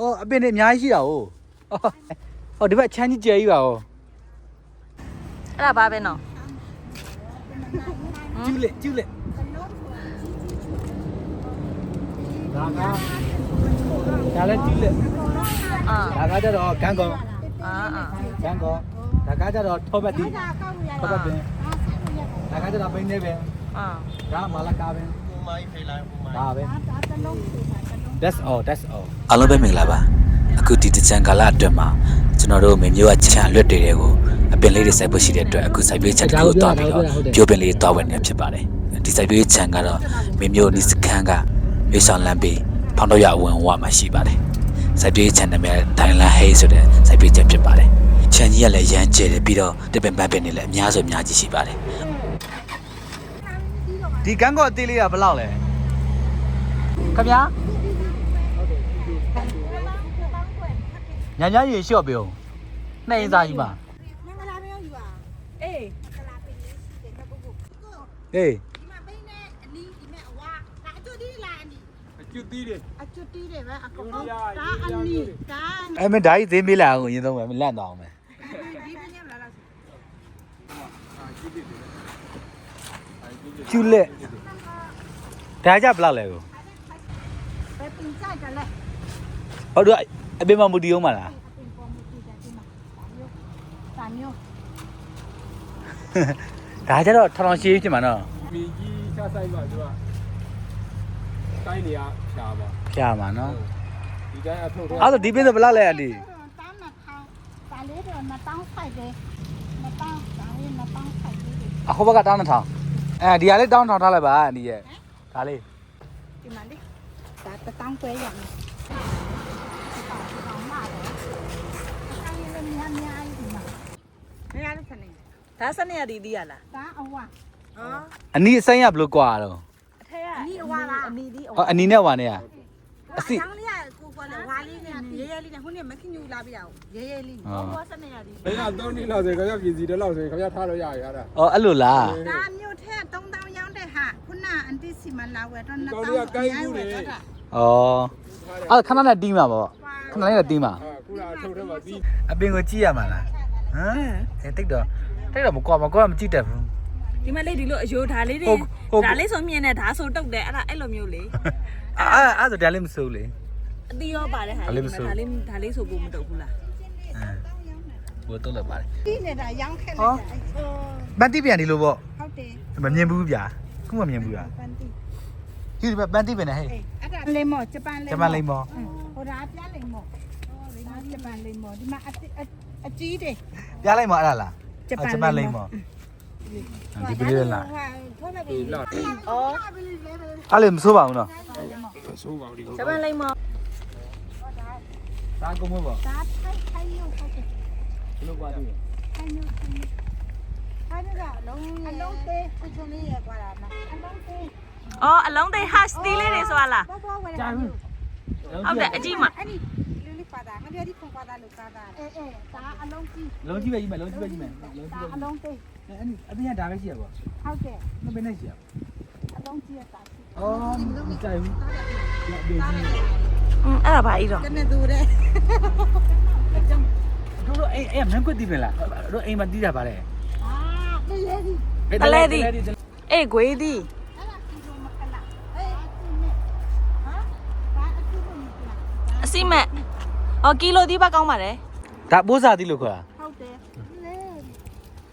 အော်အပင်တွေအများကြီးရှိတာဟုတ်ဟောဒီဘက်ချမ်းကြီးကျယ်ကြီးပါဟောအဲ့ဒါဘာပဲနော်ကျူးလက်ကျူးလက်ဒါကဒါလည်းကျူးလက်အာဒါကကြတော့ဂန်ကောင်အာအာဂန်ကောင်ဒါကကြတော့ထောပတ်တီထောပတ်ပင်ဒါကကြတော့ပိန်းနေပင်အာဒါမာလာကာပင်ပူမိုင်းဖေးလိုက်ပူမိုင်းဒါပဲ That's all that's all အားလုံးပဲမင်္ဂလာပါအခုဒီတကြံကာလအတွက်မှာကျွန်တော်တို့မေမျိုးကချန်လွတ်တွေကိုအပင်လေးတွေစိုက်ဖို့ရှိတဲ့အတွက်အခုစိုက်ပျိုးချက်တစ်ခုကိုတွားပြီးတော့ပြိုးပင်လေးတွားဝင်နေဖြစ်ပါတယ်ဒီစိုက်ပျိုးချန်ကတော့မေမျိုးနီစခန်းကမြေဆောင်လမ်းပြီးဖောင်တော့ရအဝင်ဝမှာရှိပါတယ်စိုက်ပျိုးချန်နာမည်ဒိုင်လန်ဟေးဆိုတဲ့စိုက်ပျိုးချက်ဖြစ်ပါတယ်ချန်ကြီးကလည်းရမ်းကျယ်တယ်ပြီးတော့တပင်ပန်းပင်တွေလည်းအများဆိုအများကြီးရှိပါတယ်ဒီကန်းကော့အသေးလေးကဘယ်လောက်လဲခင်ဗျာ ညာညာရေလျှော့ပြုံးနှစ်ရင်စားကြီးပါအေးဟေးအကျွတ်တီးတယ်အကျွတ်တီးတယ်ပဲအကောင်ဒါအနီဒါအဲ့မဓာကြီးသေးမေးလာအောင်အရင်ဆုံးပဲမလန့်တော့အောင်ပဲဒီပညာလာလာကျူလက်ဒါကြဘယ်လောက်လဲကိုပဲပင်ကြိုက်တယ်လေဟုတ်တော့ အပင်မမူတီအောင်မလားပင်ပေါ်မူတီတယ်ဒီမှာဒါမျိုးဒါကြတော့ထောင်ထောင်ရှည်ဖြစ်မှာနော်မိကြီးချဆိုင်မှာသူကတိုင်းနေရဖြာပါဖျားမှာနော်ဒီတိုင်းအထုတ်တော့အဲ့ဒါဒီပင်းဆိုဘယ်လောက်လဲအဒီတန်းနှစ်ထောင်ဒါလေးတော့နှစ်တောင်းဖိုက်တယ်နှစ်တောင်းဒါလေးနှစ်တောင်းဖိုက်တယ်အခုဘက်ကတောင်းတစ်ထောင်အဲဒီဟာလေးတောင်းထောင်ထားလိုက်ပါအဒီရဲ့ဒါလေးဒီမှာလေဒါတစ်တောင်းကျွဲရမယ်တောင်းလာတယ်အဲ့ဒီလည်းများများဒီမှာမရတဲ့စနေ ဒါစနေရဒီဒီရလားဒါအဝါအော်အနီးအစိမ်းကဘယ်လိုကွာတော့အထက်ကအနီးအဝါလားအနီးဒီအဝအော်အနီးနဲ့ဝါနဲ့ကအစ်စ်တောင်းလေးကကိုကလည်းဝါလေးနဲ့ရဲရဲလေးနဲ့ဟိုနေ့မခင်ယူလာပြရအောင်ရဲရဲလေးအော်ဘောစနေရဒီဘယ်ကတော့နေလောက်ဆိုခင်ဗျာပြည်စီတဲ့လောက်ဆိုခင်ဗျာထားလို့ရရတာအော်အဲ့လိုလားဒါမျိုးထဲ3000ရောင်းတဲ့ဟာခုနအန်တီစီမလာဝယ်တော့ကောင်းလေးကကိုင်းကူးတယ်ဩအဲ့ခဏနဲ့တီးမှာပေါ့ခဏလေးနဲ့တီးမှာဟာခုနအထုတ်ထဲမှာဒီအပင်ကိုကြည့်ရမှာလားဟမ်အဲတိတ်တော့ တိတ်တော့မကွာမကွာမကြည့်တတ်ဘူးဒီမလေးဒီလိုအယိုးဓာလေးတွေဟုတ်ဟုတ်ဓာလေးဆိုမြင်နေဓာဆိုတုတ်တယ်အဲ့ဒါအဲ့လိုမျိုးလေအဲ့အဲ့ဆိုဒါလေးမစိုးလေအတီးရောပါတဲ့ဟာဒါလေးမစိုးဓာလေးဓာလေးဆိုကိုမတုတ်ဘူးလားဟိုတော့လည်းပါတယ်တီးနေတာရောင်းခဲ့ဟောလိုက်တာအဲ့ပန်းတီးပြန်ဒီလိုပေါ့ဟုတ်တယ်မမြင်ဘူးဗျာခုမှမြင်ဘူးဗျာပန်တီဒီဒီပန်းတီးပြန်နေဟဲ့အေးအဲ့ဒါလေမော်ဂျပန်လေကျမလိမ့်မောဟိုဒါပြလေမော်ဒါဂျပန်လေမော်ဒီမှာအတိအကြီးတယ်ပြလိုက်မောအဲ့ဒါလား ဂျပန်ဂျပန်လိမ့်မောဒီပလေးလားဟုတ်ပါပြီဒီလောက်အော်အဲ့လေမစိုးပါဘူးနော်ဆိုးပါဦးဒီဂျပန်လိမ့်မောဒါကုန်မပေါ့ဒါထိုင်ထိုင်မျိုးဟုတ်တယ်ဘယ်လိုပါလဲထိုင်မျိုးထိုင်မျိုးအဲ့ဒါကအလုံးအလုံးသေးအချုံလေးရကွာလားအလုံးသေးအော်အလုံးသိ hash တီးလေးတွေဆိုတာလားဘောဘောဝယ်တာဟုတ်တယ်အကြည့်မှာအဲ့ဒီ လူလေးပါတာငါတို့ဒီဖုန်ပါတာလို့ကားတာအေးအေးဒါအလုံးကြီးလုံးကြည့်ပဲကြီးမယ်လုံးကြည့်ပဲကြီးမယ်လုံးကြည့်ဒါပဲအလုံးသေးအဲ့ဒီအပြင်ကဒါပဲရှိရပေါ့ဟုတ်တယ်မပင်နဲ့ရှိရအလုံးကြီးရတာရှိအော်မကြိုက်ဘူးလက်ဘေးကြီးอืมအဲ့ဒါဘာကြီးတော့တနေ့သူတဲ့တို့တို့အေးအေးမင်းကွတီးပြန်လားတို့အိမ်မှာတီးတာပါလေအာလေလေဒီအေးဂွေးသည်အဲ့ဒါဒီလိုမကလာအေးအချင်းနဲ့ဟာဘာအချင်းနဲ့မကလာ အစီမဲ့အော်ကီလိုဒီပါကောင်းပါတယ်ဒါပိုးစားတီးလို့ခေါ်တာဟုတ်တယ်လေ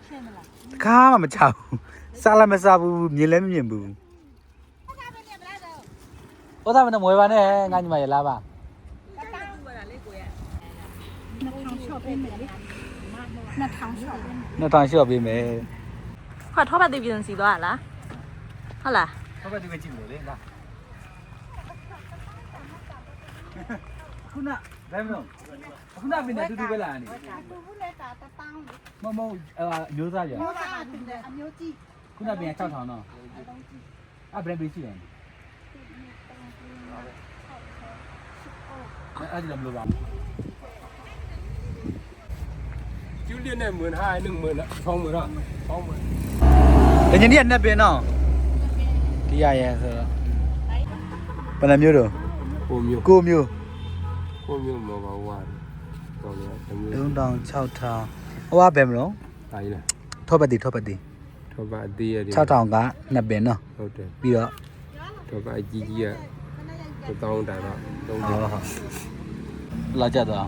ရှင်းမလားတခါမှမချဘူးစားလည်းမစားဘူးမြင်လည်းမမြင်ဘူးအဲ့ဒါပဲနဲ့ဗလားတော့ဩသားမနဲ့မွေပါနဲ့ငါညီမရလာပါနှစ်ထောင်ရှော့ပေးမယ်လေနှစ်ထောင်ရှော့ပေးမယ်နှစ်ထောင်လျှော့ပေးမယ်ခွာထောပတ်သေးပြန်စီသွားလားဟုတ်လားဟုတ်ကဲ့ဒီကကြည့်လို့လေလာခုန ဘယ်မလို့အခုနမင်းနဲ့တူတူပဲလာနေဟုတ်တာသူဘူးလဲတာတပေါင်းမမဟုတ်အာအမျိုးသားကြာမျိုးသားအမျိုးကြီးခုနမင်းက6000တော့အလုံးကြီးအဘယ်ဘယ်ရှိတယ်အဲ့ဒါမလို့ပါကျူလီနဲ့မွန်းဟာနဲ့မွန်းလားဖောင်းမလားဖောင်းမလားတကယ်ကြီးကနှစ်ပင်တော့တရားရဲဆိုတော့ဘယ်နှမျိုးတော့ကိုမျိုးကိုမျိုး ကိုမျိုးမောပါဝါတော့လည်းတမျိုးလုံးတောင်6000ဟိုကဘယ်မလို့ပါကြီးလားထောပတ်တိထောပတ်တိထောပါအသေးရတယ်6000ကနှစ်ပင်နော်ဟုတ်တယ်ပြီးတော့ထောပါအကြီးကြီးကတောင်းတာတော့သုံးဟောတယ်ဟုတ်လာကြတော့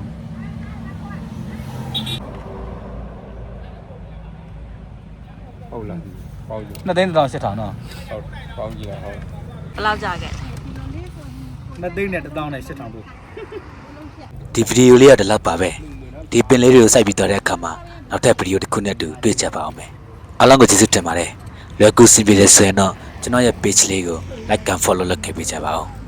ဟုတ်လားပေါင်းကြည့်နှစ်သိန်းတောင်8000နော်ဟုတ်ပေါင်းကြည့်လားဟုတ်ဘယ်လောက်ကြာခဲ့နှစ်သိန်းနဲ့1000နဲ့8000တို့ ဒီဗီဒီယိုလေးကဒီလောက်ပါပဲဒီပင်လေးတွေကိုစိုက်ပြီးတော့တဲ့အခါမှာနောက်ထပ်ဗီဒီယိုတစ်ခုနဲ့အတူတွေ့ကြပါအောင်မယ်အားလုံးကိုကျေးဇူးတင်ပါတယ်လွယ်ကူစင်ပြေတဲ့ဆိုရင်တော့ကျွန်တော်ရဲ့ page လေးကို like and follow လုပ်ခဲ့ပေးကြပါဦး